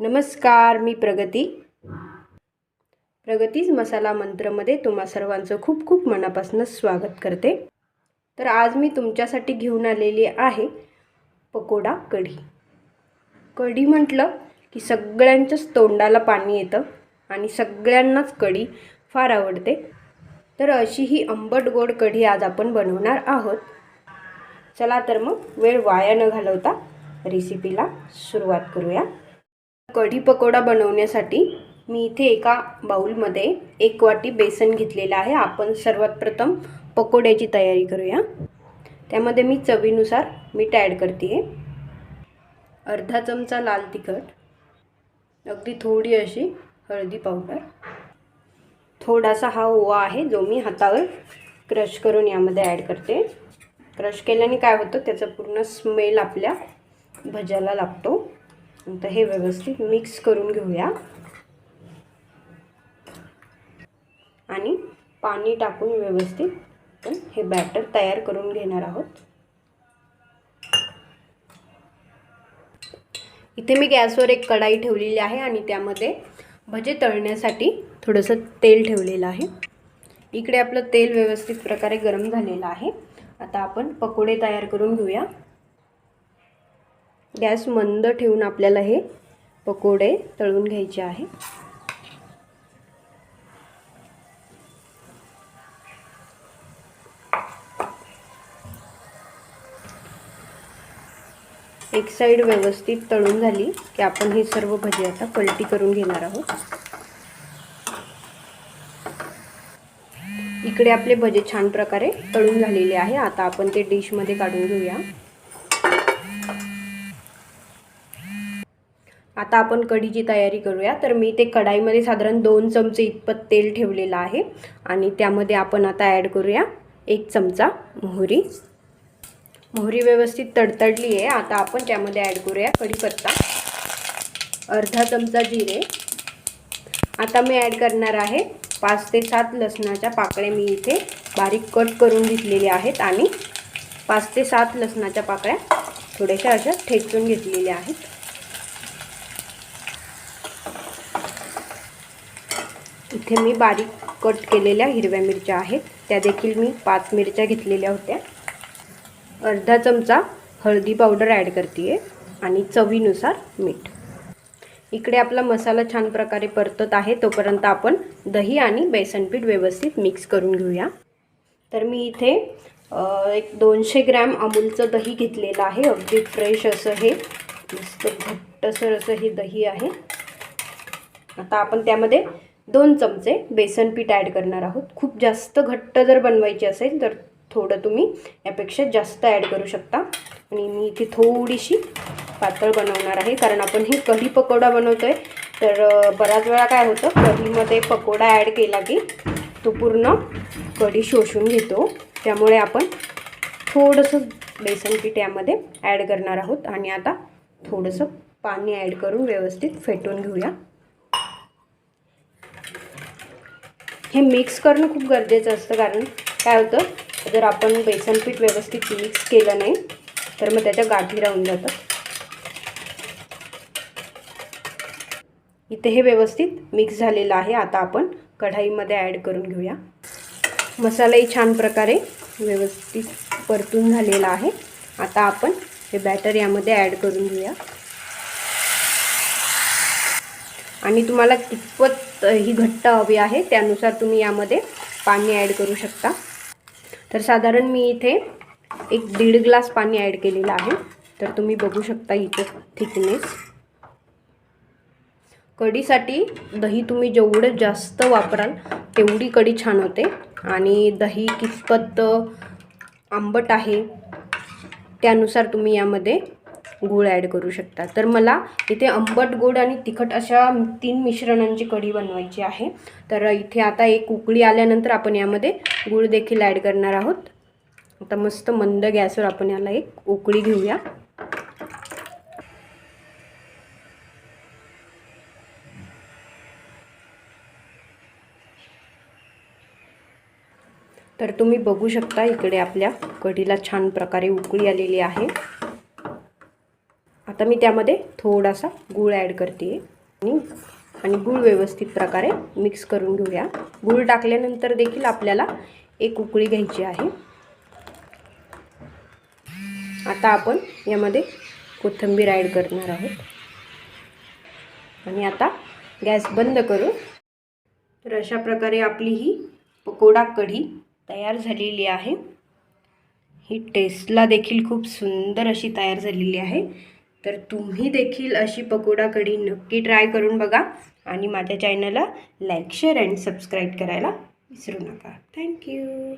नमस्कार मी प्रगती. प्रगतीच मसाला मंत्रमध्ये तुम्हा सर्वांचं खूप खूप मनापासून स्वागत करते. तर आज मी तुमच्यासाठी घेऊन आलेली आहे पकोडा कढी. कढी म्हटलं की सगळ्यांच्याच तोंडाला पाणी येतं आणि सगळ्यांनाच कढी फार आवडते. तर अशी ही आंबट गोड कढी आज आपण बनवणार आहोत. चला तर मग वेळ वाया न घालवता रेसिपीला सुरुवात करूया. कढी पकोडा बनवण्यासाठी मी इथे एका बाऊलमध्ये एक वाटी बेसन घेतलेलं आहे. आपण सर्वात प्रथम पकोड्याची तयारी करूया. त्यामध्ये मी चवीनुसार मीठ ॲड करते अर्धा चमचा लाल तिखट अगदी थोडी अशी हळदी पावडर. थोडासा हा ओवा आहे जो मी हातावर क्रश करून यामध्ये ॲड करते. क्रश केल्याने काय होतं? त्याचा पूर्ण स्मेल आपल्या भज्याला लागतो. तर हे व्यवस्थित मिक्स करून घेऊया. आणि पाणी टाकून व्यवस्थित पण हे बॅटर तयार करून घेणार आहोत. इथे मी गॅसवर एक कढाई ठेवलेली आहे आणि त्यामध्ये भजे तळण्यासाठी थोडंसं तेल ठेवलेलं आहे. इकडे आपलं तेल व्यवस्थित प्रकारे गरम झालेलं आहे. आता आपण पकोडे तयार करून घेऊया. गॅस मंद ठेवून आपल्याला हे पकोडे तळून घ्यायचे आहे. एक साईड व्यवस्थित तळून झाली की आपण ही सर्व भजी आता पलटी करून घेणार आहोत. इकडे आपले भजे छान प्रकारे तळून झालेले आहे. आता आपण ते डिशमध्ये काढून घेऊया. आता आपण कढीची तयारी करूया तर मी ते कढाईमध्ये साधारण दोन चमचे इतपत तेल ठेवलेलं आहे. आणि त्यामध्ये आपण आता ॲड करूया एक चमचा मोहरी. मोहरी व्यवस्थित तडतडली आहे. आता आपण त्यामध्ये ॲड करूया कढीपत्ता अर्धा चमचा जिरे. आता मी ॲड करणार आहे पाच ते सात लसणाच्या पाकळ्या मी इथे बारीक कट करून घेतलेल्या आहेत. आणि पाच ते सात लसणाच्या पाकळ्या थोड्याशा अशा ठेचून घेतलेल्या आहेत. इथे मी बारीक कट केलेल्या हिरव्या मिरच्या आहेत. त्या देखील मी पाच मिरच्या घेतलेल्या होत्या. अर्धा चमचा हळदी पावडर ॲड करते आणि चवीनुसार मीठ. इकडे आपला मसाला छान प्रकारे परतत आहे. तोपर्यंत आपण दही आणि बेसनपीठ व्यवस्थित मिक्स करून घेऊया. तर मी इथे एक दोनशे ग्रॅम अमूलचं दही घेतलेलं आहे. अगदी फ्रेश असं हे मस्त घट्टसर असं हे दही आहे. आता आपण त्यामध्ये दोन चमचे बेसन पीठ ॲड करणार आहोत. खूप जास्त घट्ट जर बनवायची असेल तर थोडं तुम्ही यापेक्षा जास्त ॲड करू शकता. आणि मी इथे थोडीशी पातळ बनवणार आहे कारण आपण हे कढी पकोडा बनवतो आहे तर बऱ्याच वेळा काय होतं कढीमध्ये पकोडा ॲड केला की तो पूर्ण कढी शोषून घेतो. त्यामुळे आपण थोडंसं बेसन पीठ यामध्ये ॲड करणार आहोत. आणि आता थोडंसं पाणी ॲड करून व्यवस्थित फेटून घेऊया. हे मिक्स करणं खूप गरजेचं असतं कारण काय होतं जर आपण बेसन पीठ व्यवस्थित मिक्स केलं नाही तर मग त्याच्या गाठी राहून जातात. इथे हे व्यवस्थित मिक्स झालेलं आहे. आता आपण कढाईमध्ये ॲड करून घेऊया. मसालाही छान प्रकारे व्यवस्थित परतून झालेला आहे. आता आपण हे बॅटर यामध्ये ॲड करून घेऊया. आणि तुम्हाला कितपत ही घट्ट हवी आहे त्यानुसार तुम्ही यामध्ये पाणी ॲड करू शकता. तर साधारण मी इथे एक दीड ग्लास पाणी ॲड केलेलं आहे. तर तुम्ही बघू शकता इथे थिकनेस. कढीसाठी दही तुम्ही जेवढं जास्त वापराल तेवढी कढी छान होते. आणि दही कितपत आंबट आहे त्यानुसार तुम्ही यामध्ये गूळ ॲड करू शकता. तर मला इथे आंबट गोड आणि तिखट अशा तीन मिश्रणांची कढी बनवायची आहे. तर इथे आता एक उकळी आल्यानंतर आपण यामध्ये गूळ देखील ॲड करणार आहोत. आता मस्त मंद गॅसवर आपण याला एक उकळी घेऊया. तर तुम्ही बघू शकता इकडे आपल्या कढीला छान प्रकारे उकळी आलेली आहे. आता मी त्यामध्ये थोडासा गूळ ॲड करते आणि आणि गूळ व्यवस्थित प्रकारे मिक्स करून घेऊया. गूळ टाकल्यानंतर देखील आपल्याला एक उकळी घ्यायची आहे. आता आपण यामध्ये कोथिंबीर ॲड करणार आहोत. आणि आता गॅस बंद करू तर अशा प्रकारे आपली ही पकोडा कढी तयार झालेली आहे. ही टेस्टला देखील खूप सुंदर अशी तयार झालेली आहे. तर तुम्ही देखील अशी पकोडा कढी नक्की ट्राय करून बघा आणि माझ्या चॅनलला लाईक शेअर अँड सबस्क्राईब करायला विसरू नका. थँक्यू